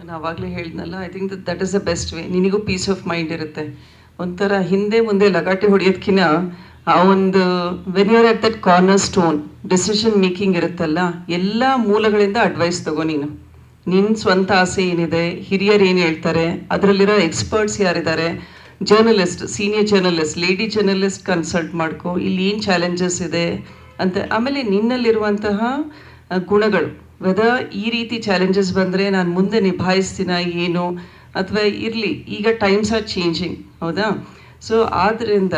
ನಾನು ಆವಾಗಲೇ ಹೇಳಿದ್ನಲ್ಲ I think that that is the best way ನಿನಗೂ ಪೀಸ್ ಆಫ್ ಮೈಂಡ್ ಇರುತ್ತೆ. ಒಂಥರ ಹಿಂದೆ ಮುಂದೆ ಲಗಾಟೆ ಹೊಡೆಯೋದ್ಕಿನ್ನ ಆ ಒಂದು when your at that corner stone decision making ಇರುತ್ತಲ್ಲ, ಎಲ್ಲ ಮೂಲಗಳಿಂದ ಅಡ್ವೈಸ್ ತಗೋ ನೀನು. ನಿನ್ನ ಸ್ವಂತ ಆಸೆ ಏನಿದೆ, ಹಿರಿಯರು ಏನು ಹೇಳ್ತಾರೆ, ಅದರಲ್ಲಿರೋ ಎಕ್ಸ್ಪರ್ಟ್ಸ್ ಯಾರಿದ್ದಾರೆ journalist senior journalist lady journalist consult ಮಾಡ್ಕೋ, ಇಲ್ಲಿ ಏನು ಚಾಲೆಂಜಸ್ ಇದೆ ಅಂತ, ಆಮೇಲೆ ನಿನ್ನಲ್ಲಿರುವಂತಹ ಗುಣಗಳು. ವೆದರ್ ಈ ರೀತಿ ಚಾಲೆಂಜಸ್ ಬಂದರೆ ನಾನು ಮುಂದೆ ನಿಭಾಯಿಸ್ತೀನ ಏನು ಅಥವಾ ಇರಲಿ, ಈಗ ಟೈಮ್ಸ್ ಆರ್ ಚೇಂಜಿಂಗ್ ಹೌದಾ? ಸೊ ಆದ್ದರಿಂದ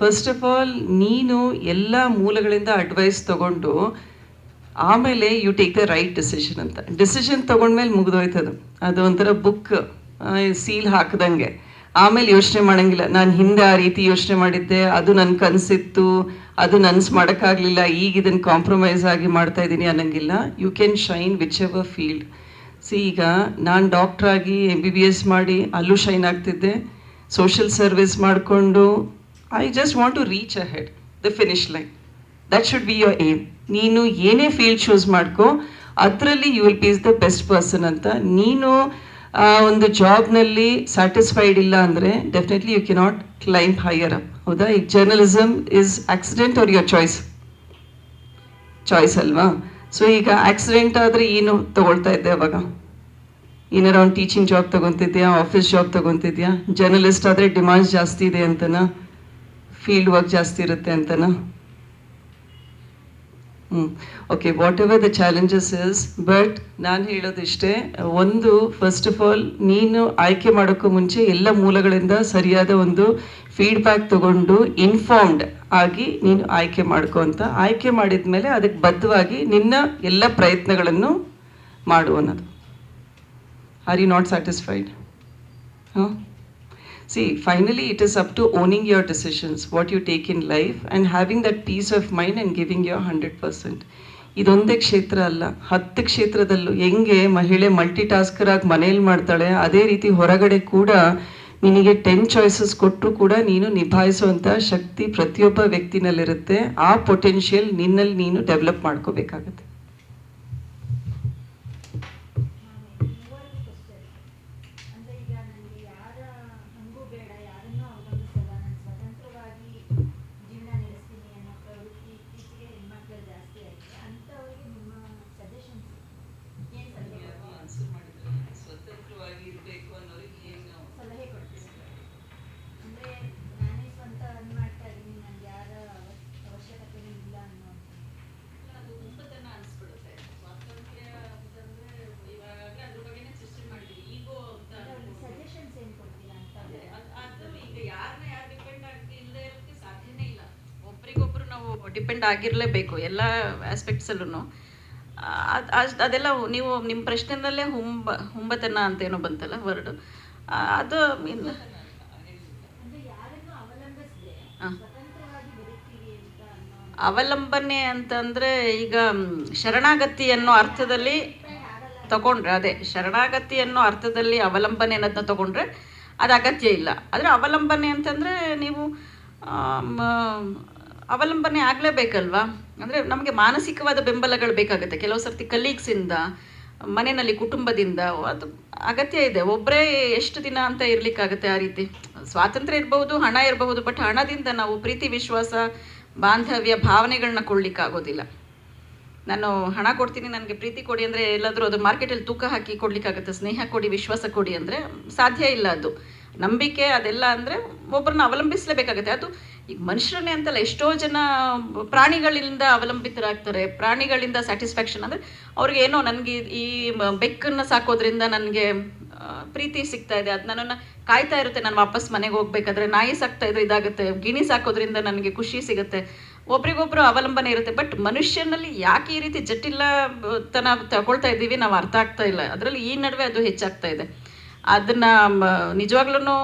ಫಸ್ಟ್ ಆಫ್ ಆಲ್ ನೀನು ಎಲ್ಲ ಮೂಲಗಳಿಂದ ಅಡ್ವೈಸ್ ತಗೊಂಡು ಆಮೇಲೆ you take the right decision ಅಂತ. ಡಿಸಿಷನ್ ತೊಗೊಂಡ್ಮೇಲೆ ಮುಗಿದೋಯ್ತದು. ಅದು ಒಂಥರ ಬುಕ್ ಸೀಲ್ ಹಾಕ್ದಂಗೆ. ಆಮೇಲೆ ಯೋಚನೆ ಮಾಡಂಗಿಲ್ಲ. ನಾನು ಹಿಂದೆ ಆ ರೀತಿ ಯೋಚನೆ ಮಾಡಿದ್ದೆ, ಅದು ನನ್ನ ಕನಸಿತ್ತು, ಅದು ನನ್ಸ್ ಮಾಡೋಕ್ಕಾಗಲಿಲ್ಲ, ಈಗ ಇದನ್ನು ಕಾಂಪ್ರಮೈಸ್ ಆಗಿ ಮಾಡ್ತಾ ಇದ್ದೀನಿ ಅನ್ನಂಗಿಲ್ಲ. You can shine whichever field see ಈಗ ನಾನು ಡಾಕ್ಟ್ರಾಗಿ ಎಂ ಬಿ ಬಿ ಎಸ್ ಮಾಡಿ ಅಲ್ಲೂ ಶೈನ್ ಆಗ್ತಿದ್ದೆ. ಸೋಷಿಯಲ್ ಸರ್ವಿಸ್ ಮಾಡಿಕೊಂಡು I just want to reach ahead the finish line that should be your aim ನೀನು ಏನೇ ಫೀಲ್ಡ್ ಚೂಸ್ ಮಾಡ್ಕೋ, ಅದರಲ್ಲಿ you will be is the best person ಅಂತ. ನೀನು ಆ ಒಂದು ಜಾಬ್ನಲ್ಲಿ ಸ್ಯಾಟಿಸ್ಫೈಡ್ ಇಲ್ಲ ಅಂದರೆ definitely you cannot climb higher up ಹೌದಾ? ಈಗ journalism is accident are your choice choice ಅಲ್ವಾ? ಸೊ ಈಗ ಆಕ್ಸಿಡೆಂಟ್ ಆದರೆ ಏನು ತಗೊಳ್ತಾ ಇದ್ದೆ ಅವಾಗ? ಏನಾರ ಒಂದು ಟೀಚಿಂಗ್ ಜಾಬ್ ತೊಗೊತಿದ್ಯಾ? ಆಫೀಸ್ ಜಾಬ್ ತಗೊತಿದ್ಯಾ? ಜರ್ನಲಿಸ್ಟ್ ಆದರೆ ಡಿಮಾಂಡ್ಸ್ ಜಾಸ್ತಿ ಇದೆ ಅಂತನಾ? ಫೀಲ್ಡ್ ವರ್ಕ್ ಜಾಸ್ತಿ ಇರುತ್ತೆ ಅಂತನಾ? Okay whatever the challenges is but ನಾನು ಹೇಳೋದಿಷ್ಟೇ, ಒಂದು ಫಸ್ಟ್ ಆಫ್ ಆಲ್ ನೀನು ಆಯ್ಕೆ ಮಾಡೋಕ್ಕೂ ಮುಂಚೆ ಎಲ್ಲ ಮೂಲಗಳಿಂದ ಸರಿಯಾದ ಒಂದು ಫೀಡ್ಬ್ಯಾಕ್ ತಗೊಂಡು ಇನ್ಫಾರ್ಮ್ಡ್ ಆಗಿ ನೀನು ಆಯ್ಕೆ ಮಾಡ್ಕೊ ಅಂತ. ಆಯ್ಕೆ ಮಾಡಿದ ಮೇಲೆ ಅದಕ್ಕೆ ಬದ್ಧವಾಗಿ ನಿನ್ನ ಎಲ್ಲ ಪ್ರಯತ್ನಗಳನ್ನು ಮಾಡು ಅನ್ನೋದು. ಆರ್ ಯು ನಾಟ್ ಸ್ಯಾಟಿಸ್ಫೈಡ್ ಹಾಂ See, finally, it is up to owning your decisions, what you take in life, and having that peace of mind and giving your 100%. ಇದೊಂದೇ ಕ್ಷೇತ್ರ ಅಲ್ಲ. ಹತ್ತು ಕ್ಷೇತ್ರದಲ್ಲೂ ಹೆಂಗೆ ಮಹಿಳೆ ಮಲ್ಟಿ ಟಾಸ್ಕರ್ ಆಗಿ ಮನೇಲಿ ಮಾಡ್ತಾಳೆ ಅದೇ ರೀತಿ ಹೊರಗಡೆ ಕೂಡ ನಿನಗೆ ಟೆನ್ ಚಾಯ್ಸಸ್ ಕೊಟ್ಟರು ಕೂಡ ನೀನು ನಿಭಾಯಿಸುವಂಥ ಶಕ್ತಿ ಪ್ರತಿಯೊಬ್ಬ ವ್ಯಕ್ತಿನಲ್ಲಿರುತ್ತೆ. ಆ ಪೊಟೆನ್ಷಿಯಲ್ ನಿನ್ನಲ್ಲಿ ನೀನು ಡೆವಲಪ್ ಮಾಡ್ಕೋಬೇಕಾಗತ್ತೆ ಅಂದ್ರೆ ಈಗ ನನಗೆ ಯಾರ ಹಂಗೂ ಬೇಡ ಯಾರನ್ನೂ ಅವಲಂಬಿಸಲ್ಲ ನಾನು ಸ್ವತಂತ್ರವಾಗಿ ಜೀವನ ನಡೆಸ್ತೀನಿ ಅನ್ನೋ ಪ್ರವೃತ್ತಿ ಇತ್ತೀಚೆಗೆ ಹೆಣ್ಮಕ್ಳು ಜಾಸ್ತಿ ಆಗಿದೆ ಅಂಥವ್ರಿಗೆ ನಿಮ್ಮ ಸಜೆಷನ್ಸ್ ಏನು ಸಲಹೆ ಕೊಡ್ತೀರಾ? ಸ್ವತಂತ್ರವಾಗಿ ಇರಬೇಕು ಅನ್ನೋರಿಗೆ ಏನು ಸಲಹೆ ಕೊಡ್ತೀರಾ ಅಂದ್ರೆ ನಾನೇ ಸ್ವಂತ ಅರ್ನ್ ಮಾಡ್ತಾ ಇದ್ದೀನಿ ನನಗೆ ಯಾರ ಅವ- ಅವಶ್ಯಕತೆನೂ ಇಲ್ಲ ಅನ್ನೋ ಅದು ಹುಂಬತನ ಅನ್ಸ್ಬಿಡುತ್ತೆ ಸ್ವಾತಂತ್ರ್ಯ ಅಂತಂದ್ರೆ ಇವಾಗಲೇ ಅದ್ರ ಬಗ್ಗೆನೇ ಚರ್ಚೆ ಮಾಡಿದ್ವಿ ಈಗೋ ಅಂತ ಅನ್ಕೊಂಡು. ಸಜೆಷನ್ಸ್ ಏನು ಕೊಡ್ತೀರಾ ಅಂತ ಅದೇ, ಅದ್- ಅದು ಈಗ ಯಾರನ್ನ ಯಾರು ಡಿಪೆಂಡ್ ಆಗಿ ಇಲ್ಲದೆ ಇರೋಕ್ಕೆ ಸಾಧ್ಯನೇ ಇಲ್ಲ ಒಬ್ರಿಗೊಬ್ರು ನಾವು ಡಿಪೆಂಡ್ ಆಗಿರಲೇಬೇಕು ಎಲ್ಲ ಆಸ್ಪೆಕ್ಟ್ಸಲ್ಲೂ ಅದೆಲ್ಲ ನೀವು ನಿಮ್ಮ ಪ್ರಶ್ನೆನಲ್ಲೇ ಹುಂಬ, ಹುಂಬತನ ಅಂತ ಏನೋ ಬಂತಲ್ಲ ವರ್ಡ್ ಅದು ಅವಲಂಬನೆ ಅಂತಂದರೆ ಈಗ ಶರಣಾಗತಿ ಅನ್ನೋ ಅರ್ಥದಲ್ಲಿ ತಗೊಂಡ್ರೆ, ಅದೇ ಶರಣಾಗತಿ ಅನ್ನೋ ಅರ್ಥದಲ್ಲಿ ಅವಲಂಬನೆ ಅನ್ನೋದನ್ನ ತಗೊಂಡ್ರೆ ಅದು ಅಗತ್ಯ ಇಲ್ಲ. ಆದರೆ ಅವಲಂಬನೆ ಅಂತಂದರೆ ನೀವು ಅವಲಂಬನೆ ಆಗಲೇಬೇಕಲ್ವಾ? ಅಂದರೆ ನಮಗೆ ಮಾನಸಿಕವಾದ ಬೆಂಬಲಗಳು ಬೇಕಾಗುತ್ತೆ. ಕೆಲವು ಸರ್ತಿ ಕಲೀಗ್ಸಿಂದ ಮನೆಯಲ್ಲಿ ಕುಟುಂಬದಿಂದ ಅದು ಅಗತ್ಯ ಇದೆ. ಒಬ್ಬರೇ ಎಷ್ಟು ದಿನ ಅಂತ ಇರಲಿಕ್ಕಾಗತ್ತೆ ಆ ರೀತಿ? ಸ್ವಾತಂತ್ರ್ಯ ಇರಬಹುದು, ಹಣ ಇರಬಹುದು ಬಟ್ ಹಣದಿಂದ ನಾವು ಪ್ರೀತಿ, ವಿಶ್ವಾಸ, ಬಾಂಧವ್ಯ ಭಾವನೆಗಳನ್ನ ಕೊಡಲಿಕ್ಕಾಗೋದಿಲ್ಲ. ನಾನು ಹಣ ಕೊಡ್ತೀನಿ, ನನಗೆ ಪ್ರೀತಿ ಕೊಡಿ ಅಂದರೆ ಎಲ್ಲಾದರೂ ಅದು ಮಾರ್ಕೆಟಲ್ಲಿ ತೂಕ ಹಾಕಿ ಕೊಡ್ಲಿಕ್ಕಾಗತ್ತೆ, ಸ್ನೇಹ ಕೊಡಿ, ವಿಶ್ವಾಸ ಕೊಡಿ ಅಂದರೆ ಸಾಧ್ಯ ಇಲ್ಲ ಅದು. ನಂಬಿಕೆ ಅದೆಲ್ಲ ಅಂದರೆ ಒಬ್ಬರನ್ನ ಅವಲಂಬಿಸಲೇಬೇಕಾಗುತ್ತೆ. ಅದು ಈಗ ಮನುಷ್ಯರನ್ನೇ ಅಂತಲ್ಲ, ಎಷ್ಟೋ ಜನ ಪ್ರಾಣಿಗಳಿಂದ ಅವಲಂಬಿತರಾಗ್ತಾರೆ. ಪ್ರಾಣಿಗಳಿಂದ ಸ್ಯಾಟಿಸ್ಫ್ಯಾಕ್ಷನ್ ಅಂದರೆ ಅವ್ರಿಗೆ ಏನೋ ನನಗೆ ಈ ಬೆಕ್ಕನ್ನು ಸಾಕೋದ್ರಿಂದ ನನಗೆ ಪ್ರೀತಿ ಸಿಗ್ತಾ ಇದೆ. ಅದು ನನ್ನನ್ನು ಕಾಯ್ತಾ ಇರುತ್ತೆ. ನಾನು ವಾಪಸ್ ಮನೆಗೆ ಹೋಗ್ಬೇಕಾದ್ರೆ ನಾಯಿ ಸಾಕ್ತಾ ಇದ್ರೆ ಇದಾಗುತ್ತೆ. ಗಿಣಿ ಸಾಕೋದ್ರಿಂದ ನನಗೆ ಖುಷಿ ಸಿಗುತ್ತೆ. ಒಬ್ರಿಗೊಬ್ರು ಅವಲಂಬನೆ ಇರುತ್ತೆ. ಬಟ್ ಮನುಷ್ಯನಲ್ಲಿ ಯಾಕೆ ಈ ರೀತಿ ಜಟಿಲ ತನ ತಗೊಳ್ತಾ ಇದ್ದೀವಿ ನಾವು ಅರ್ಥ ಆಗ್ತಾ ಇಲ್ಲ. ಅದರಲ್ಲಿ ಈ ನಡುವೆ ಅದು ಹೆಚ್ಚಾಗ್ತಾ ಇದೆ. ಅದನ್ನ ನಿಜವಾಗ್ಲೂ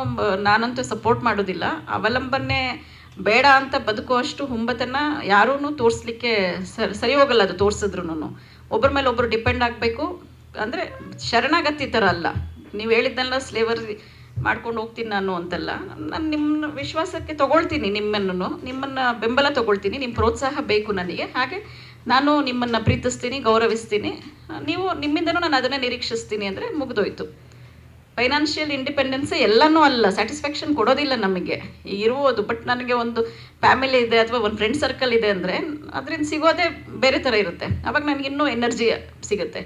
ನಾನಂತೂ ಸಪೋರ್ಟ್ ಮಾಡೋದಿಲ್ಲ. ಅವಲಂಬನೆ ಬೇಡ ಅಂತ ಬದುಕುವಷ್ಟು ಹುಂಬತನ ಯಾರೂ ತೋರಿಸ್ಲಿಕ್ಕೆ ಸರಿ ಹೋಗಲ್ಲ ಅದು ತೋರಿಸಿದ್ರು ಒಬ್ಬರ ಮೇಲೆ ಒಬ್ಬರು ಡಿಪೆಂಡ್ ಆಗಬೇಕು. ಅಂದರೆ ಶರಣಾಗತಿ ಥರ ಅಲ್ಲ. ನೀವು ಹೇಳಿದ್ದೆಲ್ಲ ಸ್ಲೇವರಿ ಮಾಡ್ಕೊಂಡು ಹೋಗ್ತೀನಿ ನಾನು ಅಂತಲ್ಲ. ನಾನು ನಿಮ್ಮ ವಿಶ್ವಾಸಕ್ಕೆ ತಗೊಳ್ತೀನಿ ನಿಮ್ಮನ್ನು ನಿಮ್ಮನ್ನು ಬೆಂಬಲ ತಗೊಳ್ತೀನಿ. ನಿಮ್ಮ ಪ್ರೋತ್ಸಾಹ ಬೇಕು ನನಗೆ. ಹಾಗೆ ನಾನು ನಿಮ್ಮನ್ನು ಪ್ರೀತಿಸ್ತೀನಿ, ಗೌರವಿಸ್ತೀನಿ. ನೀವು ನಿಮ್ಮಿಂದನೂ ನಾನು ಅದನ್ನೇ ನಿರೀಕ್ಷಿಸ್ತೀನಿ ಅಂದರೆ ಮುಗಿದೋಯ್ತು. ಫೈನಾನ್ಷಿಯಲ್ ಇಂಡಿಪೆಂಡೆನ್ಸ್ ಎಲ್ಲನೂ ಅಲ್ಲ ಸ್ಯಾಟಿಸ್ಫ್ಯಾಕ್ಷನ್ ಕೊಡೋದಿಲ್ಲ ನಮಗೆ. ಇರುವುದು ಬಟ್ ನನಗೆ ಒಂದು ಫ್ಯಾಮಿಲಿ ಇದೆ ಅಥವಾ ಒಂದು ಫ್ರೆಂಡ್ ಸರ್ಕಲ್ ಇದೆ ಅಂದರೆ ಅದರಿಂದ ಸಿಗೋದೇ ಬೇರೆ ಥರ ಇರುತ್ತೆ. ಅವಾಗ ನನಗೆ ಇನ್ನೂ ಎನರ್ಜಿ ಸಿಗುತ್ತೆ.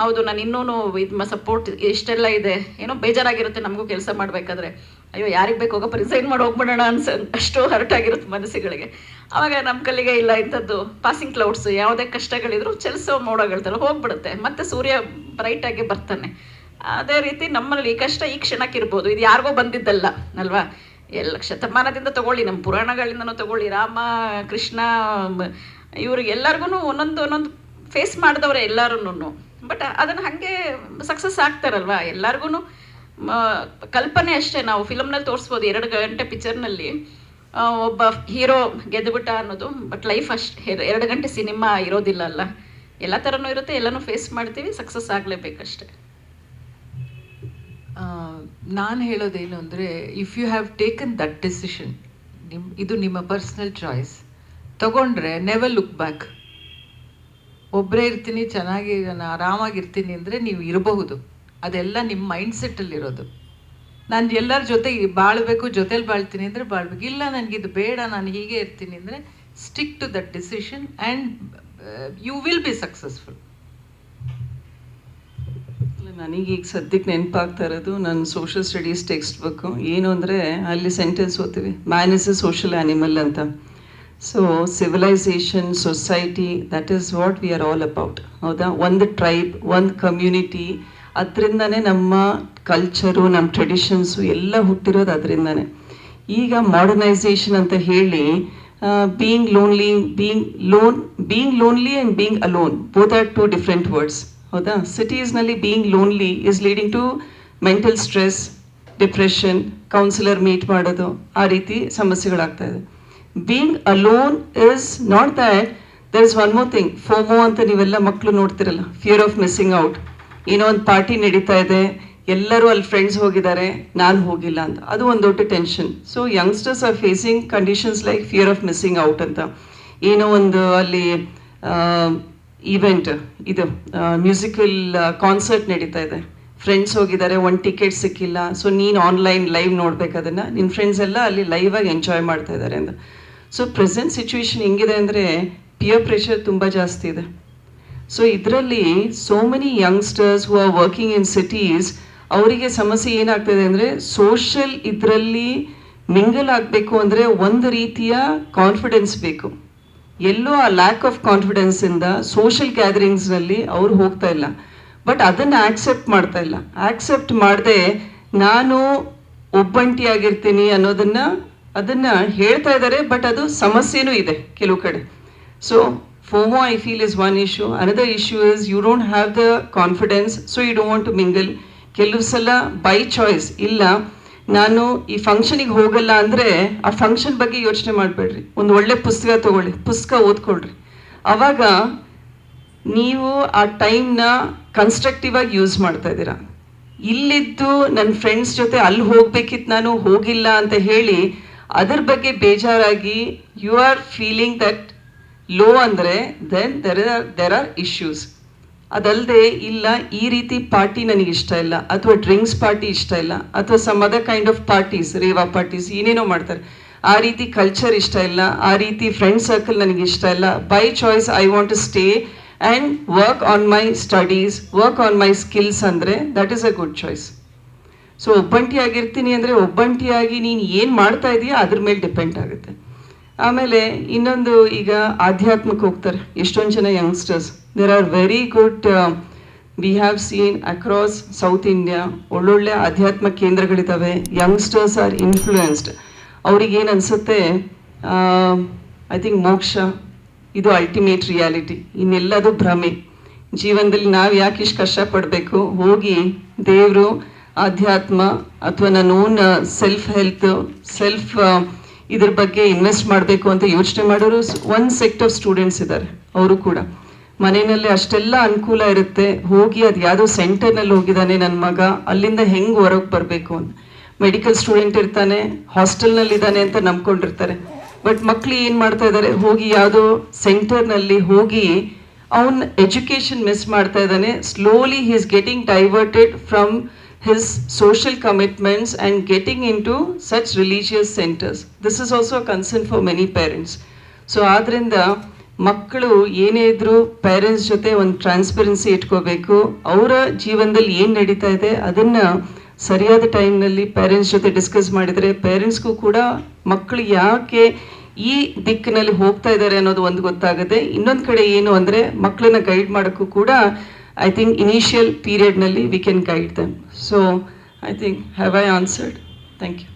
ಹೌದು, ನಾನು ಇನ್ನೂ ಇದು ಸಪೋರ್ಟ್ ಇಷ್ಟೆಲ್ಲ ಇದೆ, ಏನೋ ಬೇಜಾರಾಗಿರುತ್ತೆ ನಮಗೂ ಕೆಲಸ ಮಾಡಬೇಕಾದ್ರೆ. ಅಯ್ಯೋ, ಯಾರಿಗೆ ಬೇಕು ಹೋಗಪ್ಪ ರಿಸೈನ್ ಮಾಡಿ ಹೋಗ್ಬಿಡೋಣ ಅನ್ಸ, ಅಷ್ಟು ಹರ್ಟ್ ಆಗಿರುತ್ತೆ ಮನಸ್ಸುಗಳಿಗೆ. ಆವಾಗ ನಮ್ಮ ಕಲ್ಲಿಗೆ ಇಲ್ಲ ಇಂಥದ್ದು ಪಾಸಿಂಗ್ ಕ್ಲೌಡ್ಸ್ ಯಾವುದೇ ಕಷ್ಟಗಳಿದ್ರು ಚಲಿಸೋ ಮೋಡಗಳ ಥರ ಹೋಗ್ಬಿಡುತ್ತೆ. ಮತ್ತೆ ಸೂರ್ಯ ಬ್ರೈಟಾಗಿ ಬರ್ತಾನೆ. ಅದೇ ರೀತಿ ನಮ್ಮಲ್ಲಿ ಕಷ್ಟ ಈ ಕ್ಷಣಕ್ಕಿರ್ಬೋದು ಇದು ಯಾರಿಗೋ ಬಂದಿದ್ದಲ್ಲ, ಅಲ್ವಾ? ಎಲ್ಲ ಶತಮಾನದಿಂದ ತಗೊಳ್ಳಿ, ನಮ್ಮ ಪುರಾಣಗಳಿಂದನೂ ತಗೊಳ್ಳಿ. ರಾಮ, ಕೃಷ್ಣ ಇವ್ರಿಗೆ ಎಲ್ಲರಿಗೂ ಒಂದೊಂದು ಒಂದೊಂದು ಫೇಸ್ ಮಾಡಿದವ್ರೆ ಎಲ್ಲರೂ ಬಟ್ ಅದನ್ನು ಹಾಗೆ ಸಕ್ಸಸ್ ಆಗ್ತಾರಲ್ವಾ? ಎಲ್ಲರಿಗೂ ಕಲ್ಪನೆ ಅಷ್ಟೇ. ನಾವು ಫಿಲಮ್ನಲ್ಲಿ ತೋರಿಸ್ಬೋದು, ಎರಡು ಗಂಟೆ ಪಿಕ್ಚರ್ನಲ್ಲಿ ಒಬ್ಬ ಹೀರೋ ಗೆದ್ದುಬಿಟ್ಟ ಅನ್ನೋದು ಬಟ್ ಲೈಫ್ ಅಷ್ಟು. ಎರಡು ಗಂಟೆ ಸಿನಿಮಾ ಇರೋದಿಲ್ಲ ಅಲ್ಲ? ಎಲ್ಲ ಥರನೂ ಇರುತ್ತೆ, ಎಲ್ಲನೂ ಫೇಸ್ ಮಾಡ್ತೀವಿ ಸಕ್ಸಸ್ ಆಗಲೇಬೇಕಷ್ಟೆ. ನಾನು ಹೇಳೋದೇನು ಅಂದರೆ if you have taken that decision ನಿಮ್, ಇದು ನಿಮ್ಮ ಪರ್ಸ್ನಲ್ ಚಾಯ್ಸ್ ತಗೊಂಡ್ರೆ ನೆವರ್ ಲುಕ್ ಬ್ಯಾಕ್ ಒಬ್ಬರೇ ಇರ್ತೀನಿ, ಚೆನ್ನಾಗಿ ನಾನು ಆರಾಮಾಗಿರ್ತೀನಿ ಅಂದರೆ ನೀವು ಇರಬಹುದು. ಅದೆಲ್ಲ ನಿಮ್ಮ ಮೈಂಡ್ ಸೆಟ್ಟಲ್ಲಿರೋದು ನಾನು ಎಲ್ಲರ ಜೊತೆ ಬಾಳಬೇಕು, ಜೊತೆಲಿ ಬಾಳ್ತೀನಿ ಅಂದರೆ ಬಾಳ್ಬೇಕು. ಇಲ್ಲ ನನಗಿದು ಬೇಡ, ನಾನು ಹೀಗೆ ಇರ್ತೀನಿ ಅಂದರೆ stick to that decision and you will be successful ನನಗೀಗ ಸದ್ಯಕ್ಕೆ ನೆನಪಾಗ್ತಾ ಇರೋದು ನನ್ನ ಸೋಷಿಯಲ್ ಸ್ಟಡೀಸ್ ಟೆಕ್ಸ್ಟ್ ಬುಕ್ಕು ಏನು ಅಂದರೆ ಅಲ್ಲಿ ಸೆಂಟೆನ್ಸ್ ಓದ್ತೀವಿ man is a social animal ಅಂತ. So civilisation society that is what we are all about ಹೌದಾ? ಒಂದು ಟ್ರೈಬ್ ಒಂದು ಕಮ್ಯುನಿಟಿ ಅದರಿಂದನೇ ನಮ್ಮ ಕಲ್ಚರು ನಮ್ಮ ಟ್ರೆಡಿಷನ್ಸು ಎಲ್ಲ ಹುಟ್ಟಿರೋದು ಅದರಿಂದನೇ. ಈಗ ಮಾಡರ್ನೈಸೇಷನ್ ಅಂತ ಹೇಳಿ being lonely being lone being lonely and being alone both are two different words ಹೌದಾ. ಸಿಟೀಸ್ನಲ್ಲಿ being lonely is leading to mental stress depression counsellor meet ಮಾಡೋದು, ಆ ರೀತಿ ಸಮಸ್ಯೆಗಳಾಗ್ತಾ ಇದೆ. Being alone is not that there is one more thing FOMO ಅಂತ ನೀವೆಲ್ಲ ಮಕ್ಕಳು ನೋಡ್ತಿರಲ್ಲ ಫಿಯರ್ ಆಫ್ ಮಿಸ್ಸಿಂಗ್ ಔಟ್ ಏನೋ ಒಂದು ಪಾರ್ಟಿ ನಡೀತಾ ಇದೆ, ಎಲ್ಲರೂ ಅಲ್ಲಿ ಫ್ರೆಂಡ್ಸ್ ಹೋಗಿದ್ದಾರೆ, ನಾನು ಹೋಗಿಲ್ಲ ಅಂತ. ಅದು ಒಂದು ದೊಡ್ಡ tension so youngsters are facing conditions like fear of missing out ಅಂತ. ಏನೋ ಒಂದು ಅಲ್ಲಿ ಈವೆಂಟ್ ಇದು ಮ್ಯೂಸಿಕಲ್ ಕಾನ್ಸರ್ಟ್ ನಡೀತಾ ಇದೆ. ಫ್ರೆಂಡ್ಸ್ ಹೋಗಿದ್ದಾರೆ ಒಂದು ಟಿಕೆಟ್ ಸಿಕ್ಕಿಲ್ಲ. ಸೊ ನೀನು ಆನ್ಲೈನ್ ಲೈವ್ ನೋಡ್ಬೇಕು ಅದನ್ನು. ನಿನ್ನ ಫ್ರೆಂಡ್ಸ್ ಎಲ್ಲ ಅಲ್ಲಿ ಲೈವಾಗಿ ಎಂಜಾಯ್ ಮಾಡ್ತಾ ಇದ್ದಾರೆ ಅಂತ. ಸೊ ಪ್ರೆಸೆಂಟ್ ಸಿಚುವೇಶನ್ ಹೆಂಗಿದೆ ಅಂದರೆ ಪಿಯರ್ ಪ್ರೆಷರ್ ತುಂಬ ಜಾಸ್ತಿ ಇದೆ. ಸೊ ಇದರಲ್ಲಿ so many youngsters who are working in cities ಅವರಿಗೆ ಸಮಸ್ಯೆ ಏನಾಗ್ತದೆ ಅಂದರೆ ಸೋಷಲ್ ಇದರಲ್ಲಿ ಮಿಂಗಲ್ ಆಗಬೇಕು ಅಂದರೆ, ಒಂದು ರೀತಿಯ ಕಾನ್ಫಿಡೆನ್ಸ್ ಬೇಕು. ಎಲ್ಲೋ ಆ ಲ್ಯಾಕ್ ಆಫ್ ಕಾನ್ಫಿಡೆನ್ಸಿಂದ ಸೋಷಲ್ ಗ್ಯಾದರಿಂಗ್ಸ್ನಲ್ಲಿ ಅವ್ರು ಹೋಗ್ತಾ ಇಲ್ಲ. ಬಟ್ ಅದನ್ನು ಆಕ್ಸೆಪ್ಟ್ ಮಾಡ್ತಾ ಇಲ್ಲ. ಆಕ್ಸೆಪ್ಟ್ ಮಾಡದೆ ನಾನು ಒಬ್ಬಂಟಿಯಾಗಿರ್ತೀನಿ ಅನ್ನೋದನ್ನ ಅದನ್ನ ಹೇಳ್ತಾ ಇದ್ದಾರೆ ಬಟ್ ಅದು ಸಮಸ್ಯೆನೂ ಇದೆ ಕೆಲವು ಕಡೆ. So FOMO I feel is one issue another issue is you don't have the confidence so you don't want to mingle ಕೆಲವು ಸಲ ಬೈ ಚಾಯ್ಸ್ ಇಲ್ಲ. ನಾನು ಈ ಫಂಕ್ಷನಿಗೆ ಹೋಗಲ್ಲ ಅಂದರೆ ಆ ಫಂಕ್ಷನ್ ಬಗ್ಗೆ ಯೋಚನೆ ಮಾಡಬೇಡ್ರಿ. ಒಂದು ಒಳ್ಳೆ ಪುಸ್ತಕ ತಗೊಳ್ಳಿ. ಪುಸ್ತಕ ಓದ್ಕೊಳ್ರಿ. ಅವಾಗ ನೀವು ಆ ಟೈಮ್ನ ಕನ್ಸ್ಟ್ರಕ್ಟಿವ್ ಆಗಿ ಯೂಸ್ ಮಾಡ್ತಾ ಇದ್ದೀರಾ. ಇಲ್ಲಿದ್ದು ನನ್ನ ಫ್ರೆಂಡ್ಸ್ ಜೊತೆ ಅಲ್ಲಿ ಹೋಗ್ಬೇಕಿತ್ತು ನಾನು, ಹೋಗಿಲ್ಲ ಅಂತ ಹೇಳಿ ಅದ್ರ ಬಗ್ಗೆ ಬೇಜಾರಾಗಿ you are feeling that low ಅಂದರೆ then there are there are issues ಅದಲ್ಲದೆ ಇಲ್ಲ, ಈ ರೀತಿ ಪಾರ್ಟಿ ನನಗೆ ಇಷ್ಟ ಇಲ್ಲ, ಅಥವಾ ಡ್ರಿಂಕ್ಸ್ ಪಾರ್ಟಿ ಇಷ್ಟ ಇಲ್ಲ, ಅಥವಾ some other kind of parties rave parties ಏನೇನೋ ಮಾಡ್ತಾರೆ. ಆ ರೀತಿ ಕಲ್ಚರ್ ಇಷ್ಟ ಇಲ್ಲ, ಆ ರೀತಿ ಫ್ರೆಂಡ್ ಸರ್ಕಲ್ ನನಗೆ ಇಷ್ಟ ಇಲ್ಲ. By choice I want to stay and work on my studies work on my skills ಅಂದರೆ that is a good choice so ಒಬ್ಬಂಟಿಯಾಗಿರ್ತೀನಿ ಅಂದರೆ ಒಬ್ಬಂಟಿಯಾಗಿ ನೀನು ಏನು ಮಾಡ್ತಾ ಇದೆಯಾ ಅದ್ರ ಮೇಲೆ ಡಿಪೆಂಡ್ ಆಗುತ್ತೆ. ಆಮೇಲೆ ಇನ್ನೊಂದು ಈಗ ಆಧ್ಯಾತ್ಮಕ್ಕೆ ಹೋಗ್ತಾರೆ. ಎಷ್ಟೊಂದು ಜನ youngsters there are very good we have seen across South India ಒಳ್ಳೊಳ್ಳೆ ಆಧ್ಯಾತ್ಮ ಕೇಂದ್ರಗಳಿದ್ದಾವೆ. ಯಂಗ್ಸ್ಟರ್ಸ್ ಆರ್ ಇನ್ಫ್ಲೂಯೆನ್ಸ್ಡ್ ಅವ್ರಿಗೇನು ಅನಿಸುತ್ತೆ? ಐ ಥಿಂಕ್ ಮೋಕ್ಷ, ಇದು ಅಲ್ಟಿಮೇಟ್ ರಿಯಾಲಿಟಿ ಇನ್ನೆಲ್ಲದು ಭ್ರಮೆ. ಜೀವನದಲ್ಲಿ ನಾವು ಯಾಕೆ ಇಷ್ಟು ಕಷ್ಟಪಡಬೇಕು ಹೋಗಿ ದೇವರು, ಆಧ್ಯಾತ್ಮ, ಅಥವಾ ನನ್ನ ಓನ್ ಸೆಲ್ಫ್ ಹೆಲ್ತ್ ಸೆಲ್ಫ್ ಇದ್ರ ಬಗ್ಗೆ ಇನ್ವೆಸ್ಟ್ ಮಾಡಬೇಕು ಅಂತ ಯೋಚನೆ ಮಾಡೋರು ಒನ್ ಸೆಕ್ಟ್ ಆಫ್ ಸ್ಟೂಡೆಂಟ್ಸ್ ಇದ್ದಾರೆ ಅವರು ಕೂಡ. ಮನೆಯಲ್ಲಿ ಅಷ್ಟೆಲ್ಲ ಅನುಕೂಲ ಇರುತ್ತೆ. ಹೋಗಿ ಅದು ಯಾವುದೋ ಸೆಂಟರ್ನಲ್ಲಿ ಹೋಗಿದ್ದಾನೆ ನನ್ನ ಮಗ, ಅಲ್ಲಿಂದ ಹೆಂಗೆ ಹೊರಗೆ ಬರಬೇಕು ಅಂತ. ಮೆಡಿಕಲ್ ಸ್ಟೂಡೆಂಟ್ ಇರ್ತಾನೆ ಹಾಸ್ಟೆಲ್ನಲ್ಲಿದ್ದಾನೆ ಅಂತ ನಂಬ್ಕೊಂಡಿರ್ತಾರೆ. ಬಟ್ ಮಕ್ಳು ಏನು ಮಾಡ್ತಾ ಇದ್ದಾರೆ ಹೋಗಿ ಯಾವುದೋ ಸೆಂಟರ್ನಲ್ಲಿ ಹೋಗಿ ಅವನ್ ಎಜುಕೇಶನ್ ಮಿಸ್ ಮಾಡ್ತಾ ಇದ್ದಾನೆ. Slowly he is getting diverted from his social commitments and getting into such such centers. Centres this also also concern for many parents so ಆದ್ದರಿಂದ ಮಕ್ಕಳು ಏನೇ ಇದ್ರೂ ಪೇರೆಂಟ್ಸ್ ಜೊತೆ ಒಂದು ಟ್ರಾನ್ಸ್ಪರೆನ್ಸಿ ಇಟ್ಕೋಬೇಕು. ಅವರ ಜೀವನದಲ್ಲಿ ಏನು ನಡೀತಾ ಇದೆ, ಅದನ್ನು ಸರಿಯಾದ ಟೈಮ್ನಲ್ಲಿ ಪೇರೆಂಟ್ಸ್ ಜೊತೆ ಡಿಸ್ಕಸ್ ಮಾಡಿದರೆ ಪೇರೆಂಟ್ಸ್ಗೂ ಕೂಡ ಮಕ್ಕಳು ಯಾಕೆ ಈ ದಿಕ್ಕಿನಲ್ಲಿ ಹೋಗ್ತಾ ಇದ್ದಾರೆ ಅನ್ನೋದು ಒಂದು ಗೊತ್ತಾಗುತ್ತೆ. ಇನ್ನೊಂದು ಕಡೆ ಏನು ಅಂದರೆ ಮಕ್ಕಳನ್ನ ಗೈಡ್ ಮಾಡೋಕ್ಕೂ ಕೂಡ I think initial ಪೀರಿಯಡ್ನಲ್ಲಿ we can guide them so I think have I answered thank you